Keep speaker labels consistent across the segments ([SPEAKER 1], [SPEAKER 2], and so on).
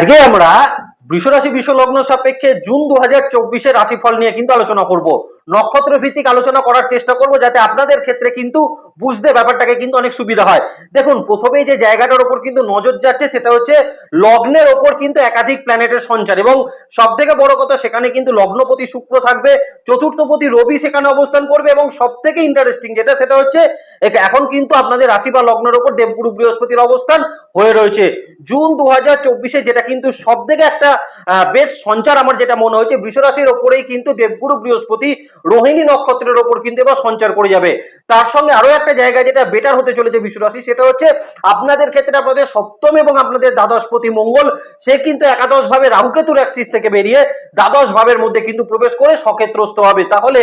[SPEAKER 1] আজকে আমরা বৃষরাশি বিশ্বলগ্ন সাপেক্ষে জুন দু হাজার চব্বিশের রাশিফল নিয়ে কিন্তু আলোচনা করব। নক্ষত্র ভিত্তিক আলোচনা করার চেষ্টা করব যাতে আপনাদের ক্ষেত্রে কিন্তু বুঝতে ব্যাপারটাকে কিন্তু অনেক সুবিধা হয়। দেখুন, প্রথমেই যে জায়গাটার ওপর কিন্তু নজর যাচ্ছে সেটা হচ্ছে লগ্নের ওপর কিন্তু একাধিক প্ল্যানেটের সঞ্চার এবং সব থেকে বড় কথা সেখানে কিন্তু লগ্নপতি শুক্র থাকবে, চতুর্থপতি রবি সেখানে অবস্থান করবে এবং সব থেকে ইন্টারেস্টিং যেটা সেটা হচ্ছে এখন কিন্তু আপনাদের রাশি বা লগ্নের ওপর দেবগুরু বৃহস্পতির অবস্থান হয়ে রয়েছে। জুন দু হাজার যেটা কিন্তু সব থেকে একটা বেশ সঞ্চার আমার যেটা মনে হচ্ছে বৃষরাশির ওপরেই কিন্তু দেবগুরু বৃহস্পতি রোহিণী নক্ষত্রের ওপর কিন্তু এবার সঞ্চার করে যাবে। তার সঙ্গে আরও একটা জায়গা যেটা বেটার হতে চলেছে বৃষরাশি সেটা হচ্ছে আপনাদের ক্ষেত্রে আপনাদের সপ্তম এবং আপনাদের দ্বাদশপতি মঙ্গল, সে কিন্তু একাদশ ভাবে রাহুকেতুর অ্যাক্সিস থেকে বেরিয়ে দ্বাদশ ভাবের মধ্যে কিন্তু প্রবেশ করে সক্ষেত্রস্থ হবে। তাহলে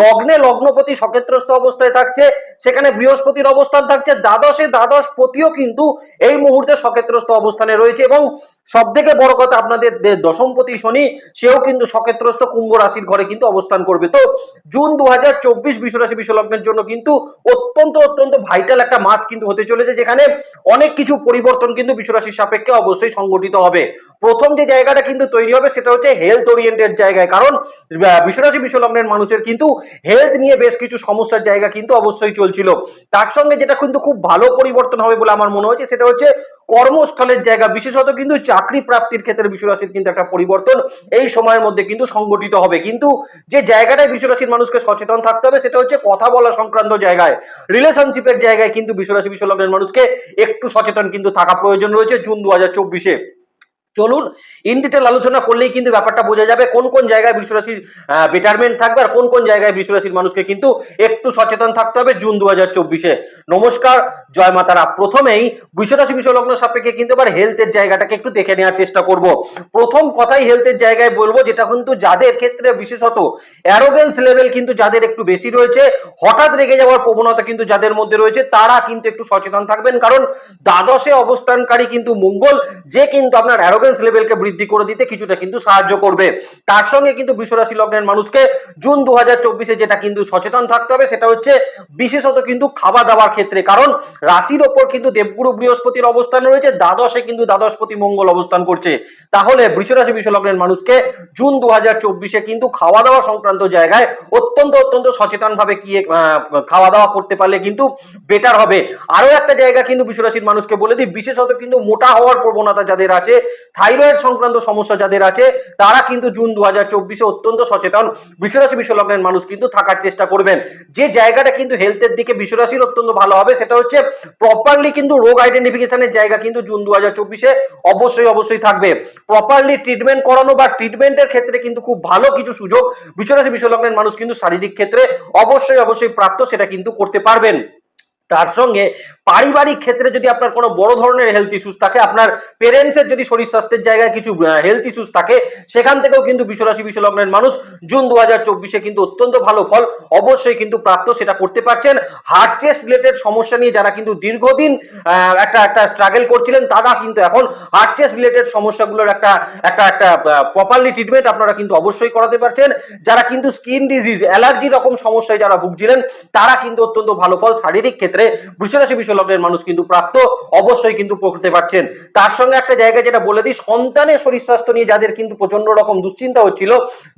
[SPEAKER 1] লগ্নে লগ্নপতি সক্ষেত্রস্থ অবস্থায় থাকছে, সেখানে বৃহস্পতির অবস্থান থাকছে, দ্বাদশে দ্বাদশ পতিও কিন্তু এই মুহূর্তে সক্ষেত্রস্থ অবস্থানে রয়েছে এবং সব থেকে বড় কথা আপনাদের দশমপতি শনি, সেও কিন্তু সক্ষেত্রস্থ কুম্ভ রাশির ঘরে কিন্তু অবস্থান করবে। তো জুন দু হাজার চব্বিশ বিশ্বরাশি বিশ্বলগ্নের জন্য কিন্তু অত্যন্ত অত্যন্ত ভাইটাল একটা মাস কিন্তু হতে চলেছে, যেখানে অনেক কিছু পরিবর্তন কিন্তু বিশ্বরাশির সাপেক্ষে অবশ্যই সংগঠিত হবে। প্রথম যে জায়গাটা কিন্তু তৈরি হবে, সেটা হচ্ছে হেলথ ওরিয়েন্টেড জায়গায়। কারণ বিশ্বরাশি বিশ্বলগ্নের মানুষের কিন্তু হেলথ নিয়ে বেশ কিছু সমস্যার জায়গা কিন্তু অবশ্যই চলছিল। তার সঙ্গে যেটা কিন্তু খুব ভালো পরিবর্তন হবে বলে আমার মনে হচ্ছে, সেটা হচ্ছে কর্মস্থলের জায়গা। বিশেষত কিন্তু চাকরি প্রাপ্তির ক্ষেত্রে বিশ্বরাশির কিন্তু একটা পরিবর্তন। এই সময়ের মধ্যে কিন্তু সংগঠিত হবে। কিন্তু যে জায়গাটায় বিশ্বরাশির মানুষকে সচেতন থাকতে হবে, সেটা হচ্ছে কথা বলা সংক্রান্ত জায়গায়। রিলেশনশিপের জায়গায় কিন্তু বিশ্বরাশি বিশ্বলগ্নের মানুষকে একটু সচেতন কিন্তু থাকা প্রয়োজন রয়েছে জুন দু হাজার চব্বিশে। চলুন ইন ডিটেল আলোচনা করলেই কিন্তু ব্যাপারটা বোঝা যাবে কোন কোন জায়গায় বিশ্বরাশির বেটারমেন্ট থাকবে আর কোন কোন জায়গায় বিশ্বরাশির মানুষকে কিন্তু একটু সচেতন থাকতে হবে জুন দু হাজার চব্বিশে। নমস্কার, জয় মাতারা। প্রথমেই বিশ্বরাশি বিশ্বলগ্ন সাপেক্ষে কিন্তু এবার হেলথের জায়গাটাকে একটু দেখে নেওয়ার চেষ্টা করব। প্রথম কথাই হেলথের জায়গায় বলব, যেটা কিন্তু যাদের ক্ষেত্রে বিশেষত অ্যারোগেন্স লেভেল কিন্তু যাদের একটু বেশি রয়েছে, হঠাৎ রেগে যাওয়ার প্রবণতা কিন্তু যাদের মধ্যে রয়েছে, তারা কিন্তু একটু সচেতন থাকবেন। কারণ দ্বাদশে অবস্থানকারী কিন্তু মঙ্গল, যে কিন্তু আপনার অ্যারোগেন্স লেভেলকে বৃদ্ধি করে দিতে কিছুটা কিন্তু সাহায্য করবে। তার সঙ্গে কিন্তু বৃষরাশি লগ্নের মানুষকে জুন দু হাজার যেটা কিন্তু সচেতন থাকতে হবে, সেটা হচ্ছে বিশেষত কিন্তু খাওয়া দাওয়ার ক্ষেত্রে। কারণ রাশির ওপর কিন্তু দেবগুরু বৃহস্পতির অবস্থান রয়েছে, দ্বাদশে কিন্তু দ্বাদশপতি মঙ্গল অবস্থান করছে। তাহলে বৃষরাশি বিশ্বলগ্নের মানুষকে জুন দু হাজার চব্বিশে কিন্তু খাওয়া দাওয়া সংক্রান্ত জায়গায় অত্যন্ত অত্যন্ত সচেতন ভাবে কি খাওয়া দাওয়া করতে পারলে কিন্তু বেটার হবে। আরও একটা জায়গা কিন্তু বিশ্বরাশির মানুষকে বলে দিই, বিশেষত কিন্তু মোটা হওয়ার প্রবণতা যাদের আছে থাইরয়েড সংক্রান্ত সমস্যা যাদের আছে, তারা কিন্তু জুন দু হাজার চব্বিশে অত্যন্ত সচেতন। বিশ্বরাশি, বিশ্বলগ্নের মানুষ কিন্তু থাকার চেষ্টা করবেন। যে জায়গাটা কিন্তু হেলথের দিকে বিশ্বরাশির অত্যন্ত ভালো হবে, সেটা হচ্ছে প্রপারলি কিন্তু রোগ আইডেন্টিফিকেশনের জায়গা কিন্তু জুন দু হাজার চব্বিশে অবশ্যই অবশ্যই থাকবে। প্রপারলি ট্রিটমেন্ট করানো বা ট্রিটমেন্টের ক্ষেত্রে কিন্তু খুব ভালো কিছু সুযোগ বিশ্বরাশি, বিশ্বলগ্নের মানুষ কিন্তু শারীরিক ক্ষেত্রে অবশ্যই অবশ্যই প্রাপ্ত, সেটা কিন্তু করতে পারবেন। তার সঙ্গে পারিবারিক ক্ষেত্রে যদি আপনার কোনো বড় ধরনের হেলথ ইস্যুস থাকে, আপনার পেরেন্টসের যদি শরীর স্বাস্থ্যের জায়গায় কিছু হেলথ ইস্যুস থাকে, সেখান থেকেও কিন্তু বিশ্বরাশি বিশ্বলগ্নের মানুষ জুন দু হাজার চব্বিশে কিন্তু অত্যন্ত ভালো ফল অবশ্যই কিন্তু প্রাপ্ত সেটা করতে পারছেন। হার্ট চেস্ট রিলেটেড সমস্যা নিয়ে যারা কিন্তু দীর্ঘদিন একটা একটা স্ট্রাগল করছিলেন, তারা কিন্তু এখন হার্ট চেস্ট রিলেটেড সমস্যাগুলোর একটা একটা একটা প্রপারলি ট্রিটমেন্ট আপনারা কিন্তু অবশ্যই করাতে পারছেন। যারা কিন্তু স্কিন ডিজিজ অ্যালার্জি রকম সমস্যায় যারা ভুগছিলেন, তারা কিন্তু অত্যন্ত ভালো ফল, শারীরিক ক্ষেত্রে বৃষরাশি বিশ্বলগ্নের মানুষ কিন্তু প্রাপ্ত অবশ্যই কিন্তু করতে পারছেন তার সঙ্গে একটা জায়গায় যেটা বলে দিই, সন্তানের শরীর স্বাস্থ্য নিয়ে যাদের কিন্তু প্রচণ্ড রকম দুশ্চিন্তা হচ্ছিল,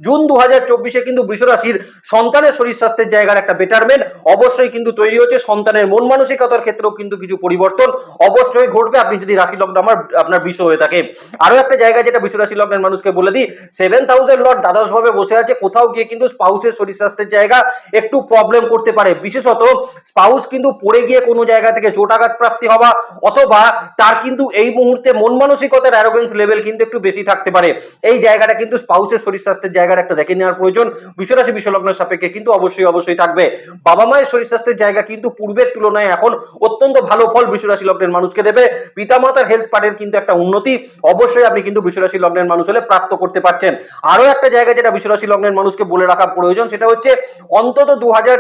[SPEAKER 1] জুন দু হাজার চব্বিশে কিন্তু বৃষরাশির সন্তানের শরীর স্বাস্থ্যের জায়গার একটা বেটারমেন্ট অবশ্যই কিন্তু তৈরি হচ্ছে। সন্তানের মন মানসিকতার ক্ষেত্রেও কিন্তু কিছু পরিবর্তন অবশ্যই ঘটবে। আপনি যদি রাশি লগ্ন আমার, আপনার বিশ্ব হয়ে থাকে। আরও একটা জায়গা যেটা বিশ্বরাশি লগ্নের মানুষকে বলে দিই সেভেন থাউজেন্ড লট দ্বাদশ ভাবে বসে আছে, কোথাও গিয়ে কিন্তু স্পাউসের শরীর স্বাস্থ্যের জায়গা একটু প্রবলেম করতে পারে। বিশেষত স্পাউস কিন্তু পড়ে গিয়ে কোনো জায়গা থেকে চোটাঘাত প্রাপ্তি হওয়া অথবা তার কিন্তু এই মুহূর্তে মন মানসিকতার অ্যারোগেন্স লেভেল কিন্তু একটু বেশি থাকতে পারে। এই জায়গাটা কিন্তু স্পাউসের শরীর স্বাস্থ্যের জায়গাটা একটা দেখে নেওয়ার প্রয়োজন। বিশ্বরাশি বিশ্বলগ্নের সাপেক্ষে কিন্তু অবশ্যই অবশ্যই থাকবে। বাবা মায়ের শরীর স্বাস্থ্যের জায়গা কিন্তু পূর্বের তুলনায় এখন অত্যন্ত ভালো ফল বিশ্বরাশি লগ্নের মানুষকে দেবে। পিতামাতার হেলথ পার্টের কিন্তু একটা উন্নতি অবশ্যই আপনি কিন্তু বিশ্বরাশি লগ্নের মানুষ হলে প্রাপ্ত করতে পারছেন। আরও একটা জায়গা যেটা বিশ্বরাশি লগ্নের মানুষকে বলে রাখা প্রয়োজন সেটা হচ্ছে অন্তত দু হাজার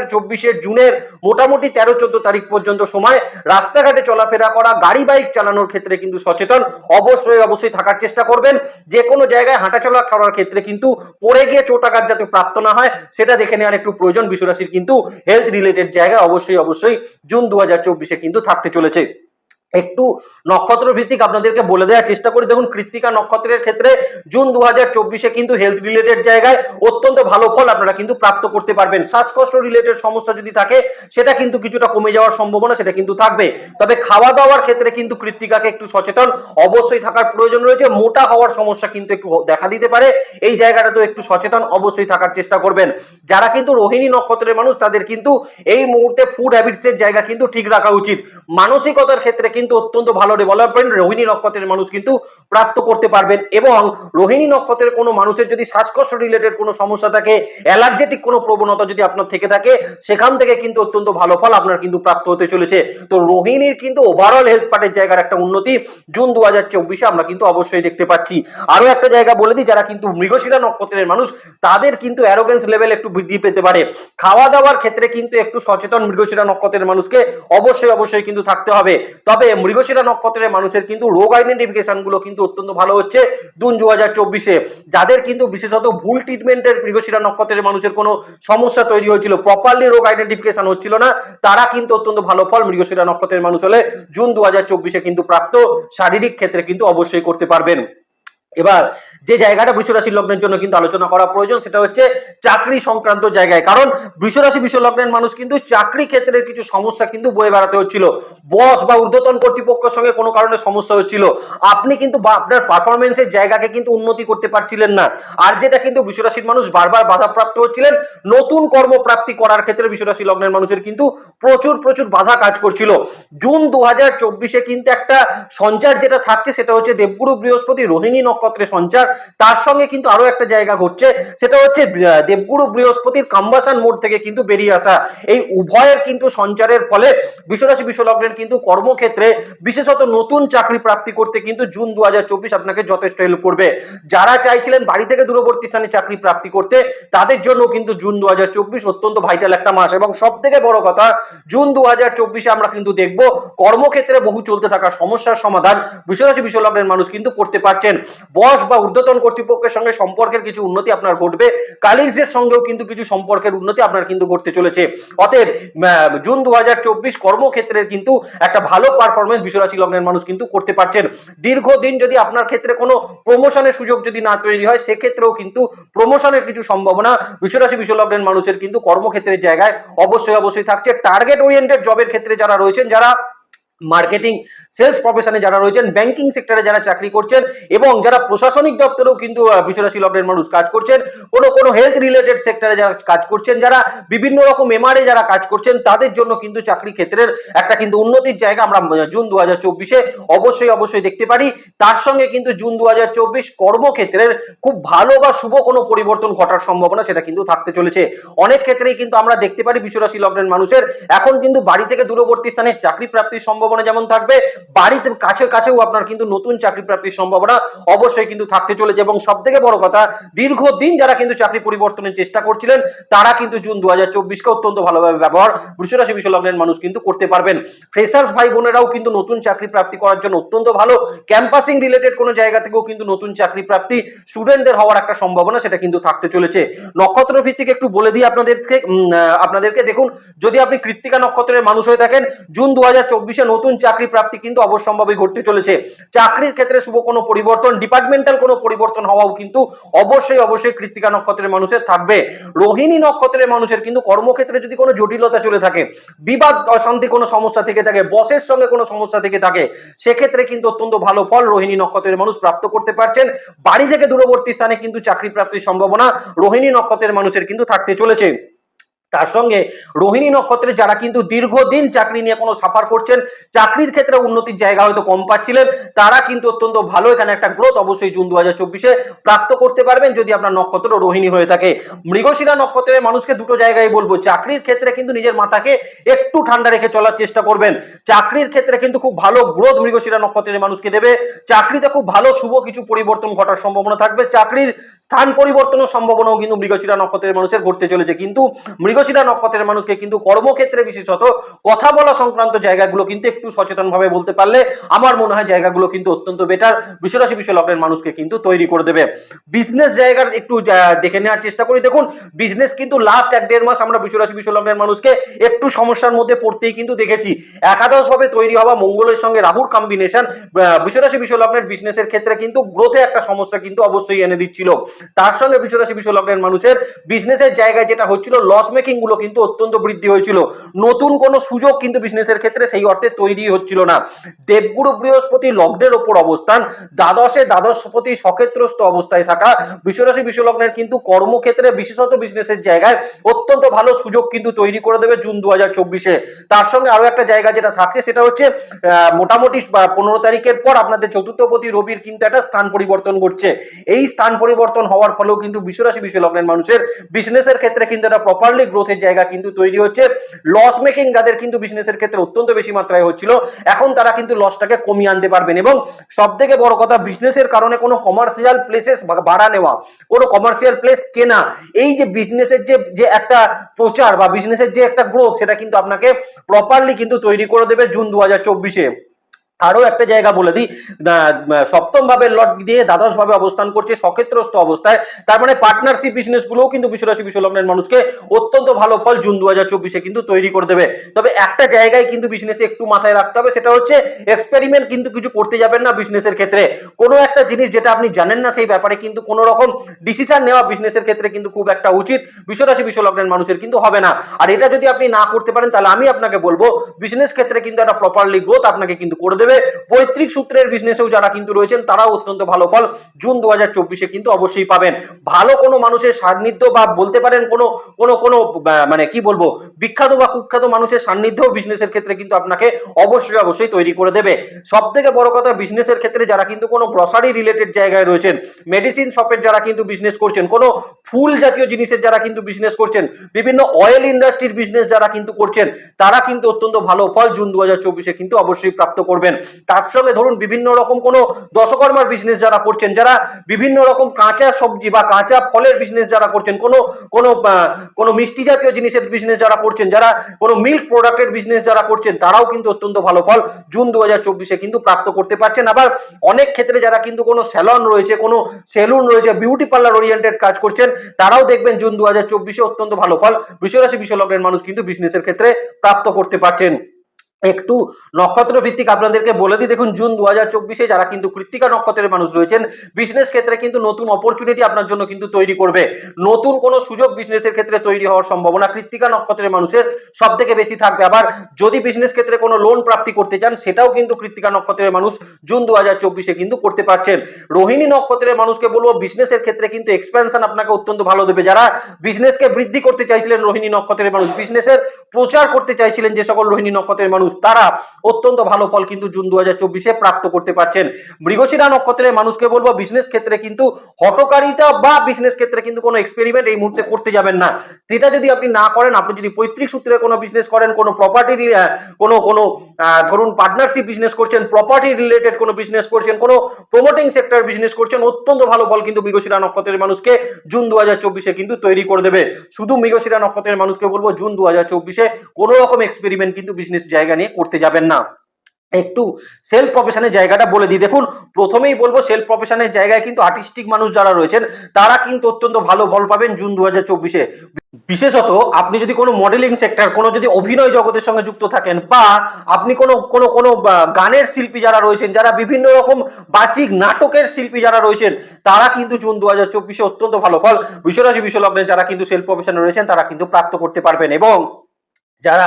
[SPEAKER 1] জুনের মোটামুটি তেরো চোদ্দ তারিখ পর্যন্ত সময়, রাস্তাঘাটে চলাফেরা করা, গাড়ি, বাইক চালানোর ক্ষেত্রে কিন্তু সচেতন, অবশ্যই অবশ্যই থাকার চেষ্টা করবেন। যে কোনো জায়গায় হাঁটাচলা করার ক্ষেত্রে কিন্তু পড়ে গিয়ে চোটাঘাত যাতে প্রাপ্ত না হয়, সেটা দেখে নেওয়ার একটু প্রয়োজন। বিশ্বরাশির কিন্তু হেলথ রিলেটেড জায়গায় অবশ্যই অবশ্যই জুন দু হাজার কিন্তু থাকতে চলেছে। একটু নক্ষত্র ভিত্তিক আপনাদেরকে বলে দেওয়ার চেষ্টা করি। দেখুন, কৃত্তিকা নক্ষত্রের ক্ষেত্রে জুন দু হাজার কিন্তু হেলথ রিলেটেড জায়গায় অত্যন্ত ভালো ফল আপনারা কিন্তু প্রাপ্ত করতে পারবেন। শ্বাসকষ্ট রিলেটেড সমস্যা যদি থাকে, সেটা কিন্তু কিছুটা কমে যাওয়ার সম্ভাবনা সেটা কিন্তু থাকবে। তবে খাওয়া দাওয়ার ক্ষেত্রে কিন্তু কৃত্তিকাকে একটু সচেতন, অবশ্যই থাকার প্রয়োজন রয়েছে। মোটা হওয়ার সমস্যা কিন্তু একটু দেখা দিতে পারে। এই জায়গাটা তো একটু সচেতন, অবশ্যই থাকার চেষ্টা করবেন। যারা কিন্তু রোহিণী নক্ষত্রের মানুষ, তাদের কিন্তু এই মুহূর্তে ফুড হ্যাবিটসের জায়গা কিন্তু ঠিক রাখা উচিত। মানসিকতার ক্ষেত্রে কিন্তু অত্যন্ত ভালো ডেভেলপমেন্ট রোহিণী নক্ষত্রের মানুষ কিন্তু প্রাপ্ত করতে পারবেন এবং রোহিণী নক্ষত্রের কোনো মানুষের যদি শ্বাসকষ্ট রিলেটেড কোনো সমস্যা থাকে অ্যালার্জেটিক কোনো প্রবণতা যদি আপনার থেকে থাকে, সেখান থেকে কিন্তু অত্যন্ত ভালো ফল আপনার কিন্তু প্রাপ্ত হতে চলেছে। তো রোহিণীর কিন্তু ওভারঅল হেলথ পার্টের জায়গার একটা উন্নতি জুন দু হাজার চব্বিশে আমরা কিন্তু অবশ্যই দেখতে পাচ্ছি। আরও একটা জায়গা বলে দিই, যারা কিন্তু মৃগশিরা নক্ষত্রের মানুষ, তাদের কিন্তু অ্যারোগেন্স লেভেল একটু বৃদ্ধি পেতে পারে। খাওয়া দাওয়ার ক্ষেত্রে কিন্তু একটু সচেতন মৃগশিরা নক্ষত্রের মানুষকে অবশ্যই অবশ্যই কিন্তু থাকতে হবে। তবে মৃগশিরা নক্ষত্রের মানুষের কিন্তু রোগ আইডেন্টিফিকেশনগুলো কিন্তু অত্যন্ত ভালো হচ্ছে জুন দু হাজার চব্বিশে। যাদের কিন্তু বিশেষত ভুল ট্রিটমেন্টের মৃগশিরা নক্ষত্রের মানুষের কোনো সমস্যা তৈরি হয়েছিল প্রপারলি রোগ আইডেন্টিফিকেশন হচ্ছিল না, তারা কিন্তু অত্যন্ত ভালো ফল মৃগশিরা নক্ষত্রের মানুষ হলে জুন দু হাজার চব্বিশে কিন্তু প্রাপ্ত শারীরিক ক্ষেত্রে কিন্তু অবশ্যই করতে পারবেন। এবার যে জায়গাটা বৃষরাশি লগ্নের জন্য কিন্তু আলোচনা করা প্রয়োজন সেটা হচ্ছে চাকরি সংক্রান্ত জায়গায়। কারণ বৃষরাশি বিশ্ব লগ্নের মানুষ কিন্তু চাকরি ক্ষেত্রে কিছু সমস্যা কিন্তু বয়ে বেড়াতে হচ্ছিল। বস বা ঊর্ধ্বতন কর্তৃপক্ষের সঙ্গে কোনো কারণে সমস্যা হচ্ছিল। আপনি কিন্তু আপনার পারফরমেন্সের জায়গাকে কিন্তু উন্নতি করতে পারছিলেন না। আর যেটা কিন্তু বৃষরাশির মানুষ বারবার বাধাপ্রাপ্ত হচ্ছিলেন, নতুন কর্মপ্রাপ্তি করার ক্ষেত্রে বৃষরাশি লগ্নের মানুষের কিন্তু প্রচুর প্রচুর বাধা কাজ করছিল। জুন দু হাজার চব্বিশে কিন্তু একটা সঞ্চার যেটা থাকছে সেটা হচ্ছে দেবগুরু বৃহস্পতি, রোহিণী নক্ষত্রে সঞ্চার। তার সঙ্গে কিন্তু আরও একটা জায়গা ঘটছে, সেটা হচ্ছে দেবগুরু বৃহস্পতির কাম্বাসান মোড় থেকে কিন্তু বেরিয়ে আসা। এই উভয়ের কিন্তু সঞ্চারের ফলে বিশ্বরাশি বিশ্বলগ্নের কিন্তু কর্মক্ষেত্রে বিশেষত নতুন চাকরি প্রাপ্তি করতে কিন্তু জুন দু আপনাকে যথেষ্ট হেল্প করবে। যারা চাইছিলেন বাড়ি থেকে দূরবর্তী স্থানে চাকরি প্রাপ্তি করতে, তাদের জন্য কিন্তু জুন দু হাজার চব্বিশ অত্যন্ত ভাইটাল একটা মাস। এবং সব থেকে বড় কথা, জুন দু আমরা কিন্তু দেখব, কর্মক্ষেত্রে বহু চলতে থাকা সমস্যার সমাধান বিশ্বরাশি বিশ্বলগ্নের মানুষ কিন্তু করতে পারছেন। বস বা ঊর্ধ্বতন কর্তৃপক্ষের সঙ্গে সম্পর্কের কিছু উন্নতি আপনার ঘটবে। কালিগসের সঙ্গেও কিন্তু কিছু সম্পর্কের উন্নতি আপনার কিন্তু ঘটতে চলেছে। অতএব জুন দু কর্মক্ষেত্রের কিন্তু একটা ভালো পারফরমেন্স বিশ্বরাশি লগ্নের মানুষ কিন্তু করতে পারছেন। দীর্ঘদিন যদি আপনার ক্ষেত্রে কোনো প্রমোশনের সুযোগ যদি না তৈরি হয়, সেক্ষেত্রেও কিন্তু প্রমোশনের কিছু সম্ভাবনা বিশ্বরাশি বিশ্বলগ্নের মানুষের কিন্তু কর্মক্ষেত্রের জায়গায় অবশ্যই অবশ্যই থাকছে। টার্গেট ওরিয়েন্টেড জবের ক্ষেত্রে যারা রয়েছেন, যারা মার্কেটিং সেলস প্রফেশনে যারা রয়েছেন ব্যাংকিং সেক্টরে যারা চাকরি করছেন এবং যারা প্রশাসনিক দপ্তরেও কিন্তু বিশ্বরাশি লগ্নের মানুষ কাজ করছেন, কোনো কোনো হেলথ রিলেটেড সেক্টরে যারা কাজ করছেন, যারা বিভিন্ন রকম এমআরএ যারা কাজ করছেন, তাদের জন্য কিন্তু চাকরি ক্ষেত্রের একটা কিন্তু উন্নতির জায়গা আমরা জুন দু হাজার চব্বিশে অবশ্যই অবশ্যই দেখতে পারি। তার সঙ্গে কিন্তু জুন দু হাজার চব্বিশ কর্মক্ষেত্রের খুব ভালো বা শুভ কোনো পরিবর্তন ঘটার সম্ভাবনা সেটা কিন্তু থাকতে চলেছে। অনেক ক্ষেত্রেই কিন্তু আমরা দেখতে পারি বিশ্বরাশি লগ্নের মানুষের এখন কিন্তু বাড়ি থেকে দূরবর্তী স্থানে চাকরি প্রাপ্তির সম্ভাবনা যেমন থাকবে বাড়িতে কাছে কাছেও আপনার কিন্তু নতুন চাকরি প্রাপ্তির সম্ভাবনা অবশ্যই কিন্তু থাকতে চলেছে। এবং সব থেকে বড় কথা, দীর্ঘদিন যারা কিন্তু চাকরি পরিবর্তনের চেষ্টা করছিলেন, তারা কিন্তু জুন দু হাজার চব্বিশকে অত্যন্ত ভালোভাবে ব্যবহার, বৃষরাশি বিশ্ব লগ্নের মানুষ কিন্তু করতে পারবেন। ফ্রেশার্স ভাই বোনেরাও কিন্তু নতুন চাকরি প্রাপ্তি করার জন্য অত্যন্ত ভালো। ক্যাম্পাসিং রিলেটেড কোনো জায়গা থেকেও কিন্তু নতুন চাকরি প্রাপ্তি স্টুডেন্টদের হওয়ার একটা সম্ভাবনা সেটা কিন্তু থাকতে চলেছে। নক্ষত্র ভিত্তিক একটু বলে দিই আপনাদেরকে আপনাদেরকে দেখুন, যদি আপনি কৃত্তিকা নক্ষত্রের মানুষ হয়ে থাকেন, জুন দু হাজার চব্বিশে নতুন চাকরি প্রাপ্তি কিন্তু অবশ্যম্ভাবী ঘটতে চলেছে। চাকরির ক্ষেত্রে শুভ কোনো পরিবর্তন ডিপার্টমেন্টাল কোনো পরিবর্তন হওয়াও কিন্তু অবশ্যই অবশ্যই কৃত্তিকা নক্ষত্রের মানুষের থাকবে। রোহিণী নক্ষত্রের মানুষের কিন্তু কর্মক্ষেত্রে যদি কোনো জটিলতা চলে থাকে, বিবাদ, অশান্তি কোনো সমস্যা থেকে থাকে বসের সঙ্গে কোনো সমস্যা থেকে থাকে, সেক্ষেত্রে কিন্তু অত্যন্ত ভালো ফল রোহিণী নক্ষত্রের মানুষ প্রাপ্ত করতে পারছেন। বাড়ি থেকে দূরবর্তী স্থানে কিন্তু চাকরি প্রাপ্তির সম্ভাবনা রোহিণী নক্ষত্রের মানুষের কিন্তু থাকতে চলেছে। তার সঙ্গে রোহিণী নক্ষত্রে যারা কিন্তু দীর্ঘদিন চাকরি নিয়ে কোনো সাফার করছেন, চাকরির ক্ষেত্রে উন্নতির জায়গা হয়তো কম পাচ্ছিলেন, তারা কিন্তু অত্যন্ত ভালো এখানে একটা গ্রোথ অবশ্যই জুন দু হাজার চব্বিশে প্রাপ্ত করতে পারবেন যদি আপনার নক্ষত্র রোহিণী হয়ে থাকে। মৃগশিরা নক্ষত্রের মানুষকে দুটো জায়গায় বলব, চাকরির ক্ষেত্রে কিন্তু নিজের মাথাকে একটু ঠান্ডা রেখে চলার চেষ্টা করবেন। চাকরির ক্ষেত্রে কিন্তু খুব ভালো গ্রোথ মৃগশিরা নক্ষত্রের মানুষকে দেবে। চাকরিতে খুব ভালো শুভ কিছু পরিবর্তন ঘটার সম্ভাবনা থাকবে। চাকরির স্থান পরিবর্তনের সম্ভাবনাও কিন্তু মৃগশিরা নক্ষত্রের মানুষের ঘটতে চলেছে। কিন্তু মৃগশিরা মৃগশিরা নক্ষত্রের মানুষকে কিন্তু কর্মক্ষেত্রে বিশেষত কথা বলা সংক্রান্ত জায়গাগুলো কিন্তু একটু সচেতন ভাবে বলতে পারলে আমার মনে হয় জায়গাগুলো কিন্তু অত্যন্ত বেটার বিশ্বরাশি বিশ্ব লগ্নের মানুষকে কিন্তু তৈরি করে দেবে। বিজনেস জায়গার একটু দেখে নেওয়ার চেষ্টা করি। দেখুন বিজনেস কিন্তু লাস্ট এক দেড় মাস আমরা বিশ্বরাশি বিশ্ব লগ্নের মানুষকে একটু সমস্যার মধ্যে পড়তেই কিন্তু দেখেছি। একাদশ ভাবে তৈরি হওয়া মঙ্গলের সঙ্গে রাহুর কম্বিনেশন বিশ্বরাশি বিশ্ব লগ্নের বিজনেসের ক্ষেত্রে কিন্তু গ্রোথে একটা সমস্যা কিন্তু অবশ্যই এনে দিচ্ছিল। তার সঙ্গে বিশ্বরাশি বিশ্ব লগ্নের মানুষের বিজনেসের জায়গায় যেটা হচ্ছিল লস মেকিং গুলো কিন্তু অত্যন্ত বৃদ্ধি হয়েছিল। নতুন কোনো সুযোগ কিন্তু বিজনেসের ক্ষেত্রে সেই অর্থে তৈরি হচ্ছিল না। দেবগুরু বৃহস্পতি লগ্নের ওপর অবস্থান, দ্বাদশে দ্বাদশপতি সক্ষেত্রস্থ অবস্থায় থাকা, বিশ্বরাশি বিশ্বলগ্নের কিন্তু কর্মক্ষেত্রে বিশেষত বিজনেসের জায়গায় অত্যন্ত ভালো সুযোগ কিন্তু তৈরি করে দেবে জুন দু হাজার চব্বিশে। তার সঙ্গে আরও একটা জায়গা যেটা থাকছে সেটা হচ্ছে মোটামুটি পনেরো তারিখের পর আপনাদের চতুর্থপতি রবির কিন্তু একটা স্থান পরিবর্তন ঘটছে। এই স্থান পরিবর্তন হওয়ার ফলেও কিন্তু বিশ্বরাশি বিশ্বলগ্নের মানুষের বিজনেসের ক্ষেত্রে কিন্তু একটা প্রপারলি গ্রোথের জায়গা কিন্তু তৈরি হচ্ছে। লস মেকিং যাদের কিন্তু বিজনেসের ক্ষেত্রে অত্যন্ত বেশি মাত্রায় হচ্ছিল। এখন তারা কিন্তু লসটাকে কমিয়ে আনতে পারবেন এবং সব থেকে বড় কথা বিজনেসের কারণে কোনো কমার্শিয়াল প্লেসেস ভাড়া নেওয়া, কোনো কমার্শিয়াল প্লেস কেনা, এই যে বিজনেসের যে যে একটা প্রচার বা বিজনেসের যে একটা গ্রোথ সেটা কিন্তু আপনাকে প্রপারলি কিন্তু তৈরি করে দেবে জুন দু হাজার চব্বিশে। আরও একটা জায়গা বলে দিই সপ্তম ভাবে লট দিয়ে দ্বাদশ ভাবে অবস্থান করছে সক্ষেত্রস্থ অবস্থায়। তার মানে পার্টনারশিপ বিজনেস গুলোও কিন্তু বিশ্বরাশি বিশ্বলগ্নের মানুষকে অত্যন্ত ভালো ফল জুন দু হাজার চব্বিশে কিন্তু তৈরি করে দেবে। তবে একটা জায়গায় কিন্তু বিজনেসে একটু মাথায় রাখতে হবে, সেটা হচ্ছে এক্সপেরিমেন্ট কিন্তু কিছু করতে যাবেন না বিজনেসের ক্ষেত্রে। কোনো একটা জিনিস যেটা আপনি জানেন না, সেই ব্যাপারে কিন্তু কোনো রকম ডিসিশন নেওয়া বিজনেসের ক্ষেত্রে কিন্তু খুব একটা উচিত বিশ্বরাশি বিশ্বলগ্নের মানুষের কিন্তু হবে না। আর এটা যদি আপনি না করতে পারেন, তাহলে আমি আপনাকে বলব বিজনেস ক্ষেত্রে কিন্তু একটা প্রপারলি গ্রোথ আপনাকে কিন্তু করে দেবে। পৈতৃক সূত্রের বিজনেসেও যারা কিন্তু রয়েছেন, তারাও অত্যন্ত ভালো ফল জুন দু হাজার চব্বিশে কিন্তু অবশ্যই পাবেন। ভালো কোনো মানুষের সান্নিধ্য বা বলতে পারেন কোনো কোনো কোনো মানে কি বলব, বিখ্যাত বা কুখ্যাত মানুষের সান্নিধ্যও বিজনেসের ক্ষেত্রে কিন্তু আপনাকে অবশ্যই অবশ্যই তৈরি করে দেবে। সব থেকে বড় কথা বিজনেসের ক্ষেত্রে যারা কিন্তু কোনো গ্রসারি রিলেটেড জায়গায় রয়েছেন মেডিসিন শপের যারা কিন্তু বিজনেস করছেন, কোনো ফুল জাতীয় জিনিসের যারা কিন্তু বিজনেস করছেন, বিভিন্ন অয়েল ইন্ডাস্ট্রির বিজনেস যারা কিন্তু করছেন, তারা কিন্তু অত্যন্ত ভালো ফল জুন দু কিন্তু অবশ্যই প্রাপ্ত করবেন। তার সঙ্গে ধরুন বিভিন্ন রকম কোনো দশকর্মার বিজনেস যারা করছেন, যারা বিভিন্ন রকম কাঁচা সবজি বা কাঁচা ফলের বিজনেস যারা করছেন, কোনো কোনো কোনো মিষ্টি জাতীয় জিনিসের বিজনেস যারা করছেন, যারা কোনো মিল্ক প্রোডাক্টের বিজনেস যারা করছেন, তারাও কিন্তু অত্যন্ত ভালো ফল জুন দু হাজার চব্বিশে কিন্তু প্রাপ্ত করতে পারছেন। আবার অনেক ক্ষেত্রে যারা কিন্তু কোনো স্যালন রয়েছে, কোনো সেলুন রয়েছে বিউটি পার্লার ওরিয়েন্টেড কাজ করছেন, তারাও দেখবেন জুন দু হাজার চব্বিশে অত্যন্ত ভালো ফল বিশ্বরাশি বিশ্বলগ্নের মানুষ কিন্তু বিজনেসের ক্ষেত্রে প্রাপ্ত করতে পারছেন। একটু নক্ষত্র ভিত্তিক আপনাদেরকে বলে দিই, দেখুন, জুন দু হাজার চব্বিশে যারা কিন্তু কৃত্তিকা নক্ষত্রের মানুষ রয়েছেন বিজনেস ক্ষেত্রে কিন্তু নতুন অপরচুনিটি আপনার জন্য কিন্তু তৈরি করবে। নতুন কোনো সুযোগ বিজনেসের ক্ষেত্রে তৈরি হওয়ার সম্ভাবনা কৃত্তিকা নক্ষত্রের মানুষের সব থেকে বেশি থাকবে। আবার যদি বিজনেস ক্ষেত্রে কোনো লোন প্রাপ্তি করতে চান, সেটাও কিন্তু কৃত্তিকা নক্ষত্রের মানুষ জুন দু হাজার চব্বিশে কিন্তু করতে পারছেন। রোহিণী নক্ষত্রের মানুষকে বলব বিজনেসের ক্ষেত্রে কিন্তু এক্সপেনশন আপনাকে অত্যন্ত ভালো দেবে। যারা বিজনেসকে বৃদ্ধি করতে চাইছিলেন রোহিণী নক্ষত্রের মানুষ বিজনেসের প্রচার করতে চাইছিলেন যে সকল রোহিণী নক্ষত্রের মানুষ তারা অত্যন্ত ভালো ফল কিন্তু জুন দু চব্বিশে প্রাপ্ত করতে পারছেন। মৃগশিরা নক্ষত্রের মানুষকে বলব বিজনেস ক্ষেত্রে কিন্তু হটকারিতা বা বিজনেস ক্ষেত্রে কিন্তু কোনো এক্সপেরিমেন্ট এই মুহূর্তে করতে যাবেন না। সেটা যদি আপনি না করেন, আপনি যদি পৈতৃক সূত্রে কোনো বিজনেস করেন, কোনো প্রপার্টি কোনো কোনো ধরুন পার্টনারশিপ বিজনেস করছেন প্রপার্টি রিলেটেড কোনো বিজনেস করছেন, কোনো প্রমোটিং সেক্টর বিজনেস করছেন, অত্যন্ত ভালো ফল কিন্তু মৃগশিরা নক্ষত্রের মানুষকে জুন দু কিন্তু তৈরি করে দেবে। শুধু মৃগশিরা নক্ষত্রের মানুষকে বলব, জুন দু হাজার চব্বিশে কোনো রকম এক্সপেরিমেন্ট কিন্তু বিজনেস জায়গা নিয়ে করতে যাবেন না। একটু সেলফ প্রফেশনের জায়গাটা বলে দিই। দেখুন, প্রথমেই বলব সেলফ প্রফেশনের জায়গায় কিন্তু আর্টিস্টিক মানুষ যারা রয়েছেন, তারা কিন্তু অত্যন্ত ভালো ফল পাবেন জুন দু হাজার চব্বিশে। বিশেষত আপনি যদি কোনো মডেলিং সেক্টর কোনো যদি অভিনয় জগতের সঙ্গে যুক্ত থাকেন, বা আপনি কোনো কোনো কোনো গানের শিল্পী যারা রয়েছেন, যারা বিভিন্ন রকম বাচিক নাটকের শিল্পী যারা রয়েছেন, তারা কিন্তু জুন দু হাজার অত্যন্ত ভালো ফল। বিশ্বরাশি বিশ্বলগ্নে যারা কিন্তু সেলফ প্রফেশনে রয়েছেন, তারা কিন্তু প্রাপ্ত করতে পারবেন এবং যারা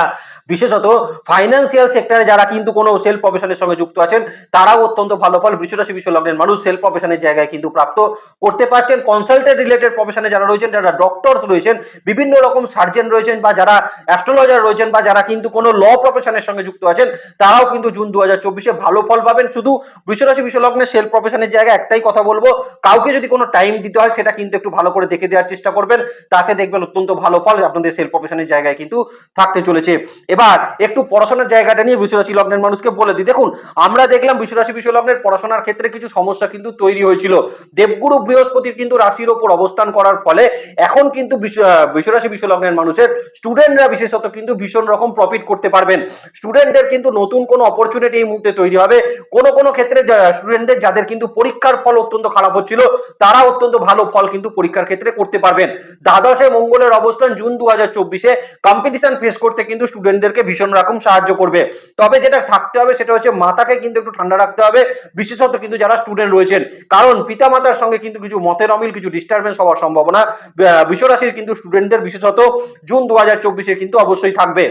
[SPEAKER 1] বিশেষত ফাইন্যান্সিয়াল সেক্টরে যারা কিন্তু কোনো সেলফ প্রফেশনের সঙ্গে যুক্ত আছেন, তারাও অত্যন্ত ভালো ফল। বৃষরাশি বিশ্ব লগ্নের মানুষ সেলফ প্রফেশনের জায়গায় কিন্তু প্রাপ্ত করতে পারছেন। কনসালটেন্ট রিলেটেড প্রফেশনে যারা রয়েছেন, যারা ডক্টরস রয়েছেন, বিভিন্ন রকম সার্জন রয়েছেন বা যারা অ্যাস্ট্রোলজার রয়েছেন বা যারা কিন্তু কোনো ল প্রফেশনের সঙ্গে যুক্ত আছেন, তারাও কিন্তু জুন দু হাজার চব্বিশে ভালো ফল পাবেন। শুধু বৃষরাশি বিশ্ব লগ্নের সেলফ প্রফেশনের জায়গায় একটাই কথা বলব, কাউকে যদি কোনো টাইম দিতে হয়, সেটা কিন্তু একটু ভালো করে দেখে দেওয়ার চেষ্টা করবেন। তাতে দেখবেন অত্যন্ত ভালো ফল আপনাদের সেলফ প্রফেশনের জায়গায় কিন্তু থাকতে থাকতে চলেছে। এবার একটু পড়াশোনার জায়গাটা নিয়ে বিশ্বরাশি লগ্নের মানুষকে বলে দিই। দেখুন, আমরা দেখলাম বিশ্বরাশি বিশ্ব লগ্নের পড়াশোনার ক্ষেত্রে কিছু সমস্যা কিন্তু তৈরি হয়েছিল। দেবগুরু বৃহস্পতির কিন্তু রাশির ওপর অবস্থান করার ফলে এখন কিন্তু বিশ্বরাশি বিশ্ব লগ্নের মানুষের স্টুডেন্টরা বিশেষত কিন্তু ভীষণ রকম প্রফিট করতে পারবেন। স্টুডেন্টদের কিন্তু নতুন কোনো অপরচুনিটি এই মুহূর্তে তৈরি হবে। কোনো কোনো ক্ষেত্রে স্টুডেন্টদের যাদের কিন্তু পরীক্ষার ফল অত্যন্ত খারাপ হচ্ছিল, তারা অত্যন্ত ভালো ফল কিন্তু পরীক্ষার ক্ষেত্রে করতে পারবেন। দ্বাদশে মঙ্গলের অবস্থান জুন দু হাজার চব্বিশে কম্পিটিশন ফেস করতে কিন্তু স্টুডেন্টদেরকে ভীষণ রকম সাহায্য করবে। তবে যেটা থাকতে হবে সেটা হচ্ছে মাথাকে কিন্তু একটু ঠান্ডা রাখতে হবে, বিশেষত কিন্তু যারা স্টুডেন্ট রয়েছেন। কারণ পিতামাতার সঙ্গে কিন্তু কিছু মতের অমিল, কিছু ডিস্টারবেন্স হওয়ার সম্ভাবনা বিশ্বরাশির কিন্তু স্টুডেন্টদের বিশেষত জুন দু হাজার কিন্তু অবশ্যই থাকবে।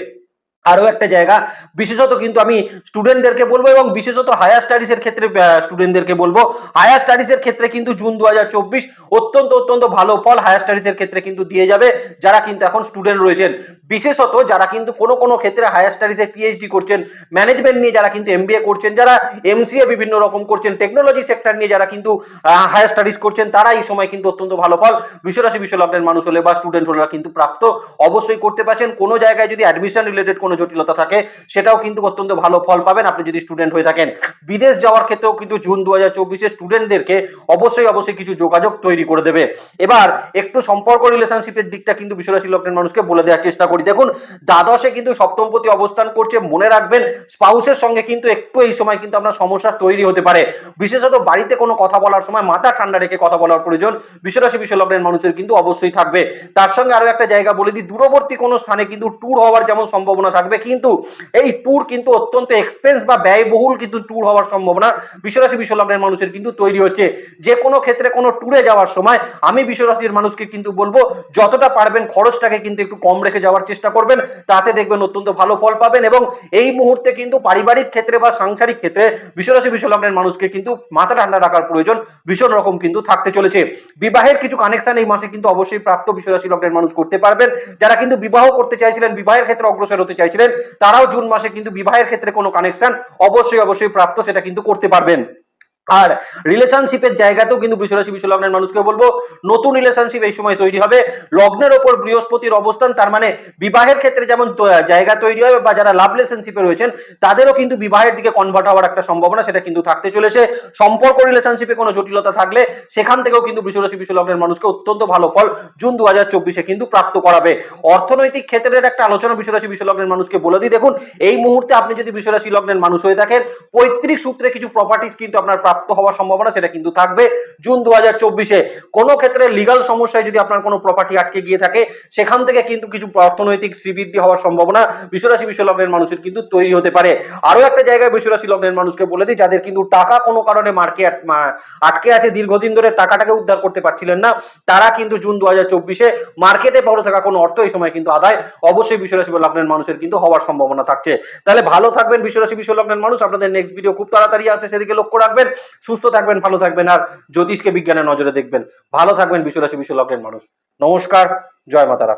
[SPEAKER 1] আরও একটা জায়গা। বিশেষত কিন্তু আমি স্টুডেন্টদেরকে বলব এবং বিশেষত হায়ার স্টাডিজ এর ক্ষেত্রে স্টুডেন্টদেরকে বলব। হায়ার স্টাডিজ এর ক্ষেত্রে কিন্তু জুন দু অত্যন্ত অত্যন্ত ভালো ফল হায়ার স্টাডিজ এর ক্ষেত্রে কিন্তু দিয়ে যাবে, যারা কিন্তু এখন স্টুডেন্ট রয়েছেন। বিশেষত যারা কিন্তু কোনো কোনো ক্ষেত্রে হায়ার স্টাডিজে পিএইচডি করছেন ম্যানেজমেন্ট নিয়ে যারা কিন্তু এমবিএ করছেন, যারা এমসিএ বিভিন্ন রকম করছেন টেকনোলজি সেক্টর নিয়ে যারা কিন্তু হায়ার স্টাডিজ করছেন, তারা এই সময় কিন্তু অত্যন্ত ভালো ফল। বিশ্বরাশি বিশ্বলগ্নের মানুষ হলে বা স্টুডেন্ট হলে কিন্তু প্রাপ্ত অবশ্যই করতে পারছেন। কোনো জায়গায় যদি অ্যাডমিশন রিলেটেড কোনো জটিলতা থাকে, সেটাও কিন্তু অত্যন্ত ভালো ফল পাবেন আপনি যদি স্টুডেন্ট হয়ে থাকেন। বিদেশ যাওয়ার ক্ষেত্রেও কিন্তু জুন দু হাজার চব্বিশে স্টুডেন্টদেরকে অবশ্যই অবশ্যই কিছু যোগাযোগ তৈরি করে দেবে। এবার একটু সম্পর্ক রিলেশনশিপের দিকটা কিন্তু বিশ্বরাশি লগ্নের মানুষকে বলে দেওয়ার চেষ্টা করি। দেখুন, দ্বাদশে কিন্তু সপ্তমপতি অবস্থান করছে, মনে রাখবেন, স্পাউসের সঙ্গে কিন্তু একটু এই সময় কিন্তু আপনার সমস্যা তৈরি হতে পারে। বিশেষত বাড়িতে কোনো কথা বলার সময় মাথা ঠান্ডা রেখে কথা বলার প্রয়োজন বিশ্বরাশি বিশ্বলগ্নের মানুষের কিন্তু অবশ্যই থাকবে। তার সঙ্গে আরও একটা জায়গা বলে দিই, দূরবর্তী কোনো স্থানে কিন্তু ট্যুর হওয়ার যেমন সম্ভাবনা থাকবে। কিন্তু এই ট্যুর কিন্তু অত্যন্ত এক্সপেন্স বা ব্যয়বহুল কিন্তু ট্যুর হওয়ার সম্ভাবনা বিশ্বরাশি বিশ্বলগ্নের মানুষের কিন্তু তৈরি হচ্ছে। যে কোনো ক্ষেত্রে কোনো ট্যুরে যাওয়ার সময় আমি বিশ্বরাশির মানুষকে কিন্তু বলব, যতটা পারবেন খরচটাকে কিন্তু একটু কম রেখে যাওয়ার চেষ্টা করবেন। তাতে দেখবেন অত্যন্ত ভালো ফল পাবেন এবং এই মুহূর্তে কিন্তু পারিবারিক ক্ষেত্রে বা সাংসারিক ক্ষেত্রে বিশ্বরাশি বিশ্বলগ্নের মানুষকে কিন্তু মাথা ঠান্ডা রাখার প্রয়োজন ভীষণ রকম কিন্তু থাকতে চলেছে। বিবাহের কিছু কানেকশন এই মাসে কিন্তু অবশ্যই প্রাপ্ত বিশ্বরাশি লগ্নের মানুষ করতে পারবেন। যারা কিন্তু বিবাহ করতে চাইছিলেন, বিবাহের ক্ষেত্রে অগ্রসর হতে চাইছিলেন, তারাও জুন মাসে কিন্তু বিবাহের ক্ষেত্রে কোনো কানেকশন অবশ্যই অবশ্যই প্রাপ্ত, সেটা কিন্তু করতে পারবেন। আর রিলেশনশিপের জায়গাতেও কিন্তু বৃষরাশি লগ্নের মানুষকে বলব, নতুন রিলেশনশিপ এই সময় তৈরি হবে। লগ্নের ওপর বৃহস্পতির অবস্থান, তার মানে বিবাহের ক্ষেত্রে যেমন জায়গা তৈরি হবে বা যারা লাভ রিলেশনশিপে রয়েছেন, তাদেরও কিন্তু বিবাহের দিকে কনভার্ট হওয়ার একটা সম্ভাবনা সেটা কিন্তু থাকতে চলেছে। সম্পর্ক রিলেশনশিপে কোনো জটিলতা থাকলে সেখান থেকেও কিন্তু বৃষরাশি লগ্নের মানুষকে অত্যন্ত ভালো ফল জুন দু হাজার চব্বিশে কিন্তু প্রাপ্ত করাবে। অর্থনৈতিক ক্ষেত্রের একটা আলোচনা বিশ্ব লগ্নের মানুষকে বলে দিই। দেখুন, এই মুহূর্তে আপনি যদি বিশ্বরাশি লগ্নের মানুষ হয়ে থাকেন, পৈতৃক সূত্রে কিছু প্রপার্টিজ কিন্তু আপনার প্রাপ্ত হওয়ার সম্ভাবনা সেটা কিন্তু থাকবে। জুন দু হাজার চব্বিশে কোনো ক্ষেত্রে লিগাল সমস্যায় যদি আপনার কোনো প্রপার্টি আটকে গিয়ে থাকে, সেখান থেকে কিন্তু কিছু অর্থনৈতিক শ্রীবৃদ্ধি হওয়ার সম্ভাবনা বিশ্বরাশি বিশ্ব লগ্নের মানুষের কিন্তু তৈরি হতে পারে। আরও একটা জায়গায় বিশ্বরাশি লগ্নের মানুষকে বলে দিই, যাদের কিন্তু টাকা কোনো কারণে মার্কে আটকে আছে, দীর্ঘদিন ধরে টাকাটাকে উদ্ধার করতে পারছিলেন না, তারা কিন্তু জুন দু হাজার চব্বিশে মার্কেটে পড়ে থাকা কোনো অর্থ এই সময় কিন্তু আদায় অবশ্যই বিশ্বরাশি লগ্নের মানুষের কিন্তু হওয়ার সম্ভাবনা থাকছে। তাহলে ভালো থাকবেন বিশ্বরাশি বিশ্ব লগ্নের মানুষ। আপনাদের নেক্সট ভিডিও খুব তাড়াতাড়ি আছে, সেদিকে লক্ষ্য রাখবেন। সুস্থ থাকবেন, ভালো থাকবেন, আর জ্যোতিষকে বিজ্ঞানের নজরে দেখবেন। ভালো থাকবেন, বিশ্বরাশি বিশ্ব লগ্নের মানুষ। নমস্কার, জয় মাতারা।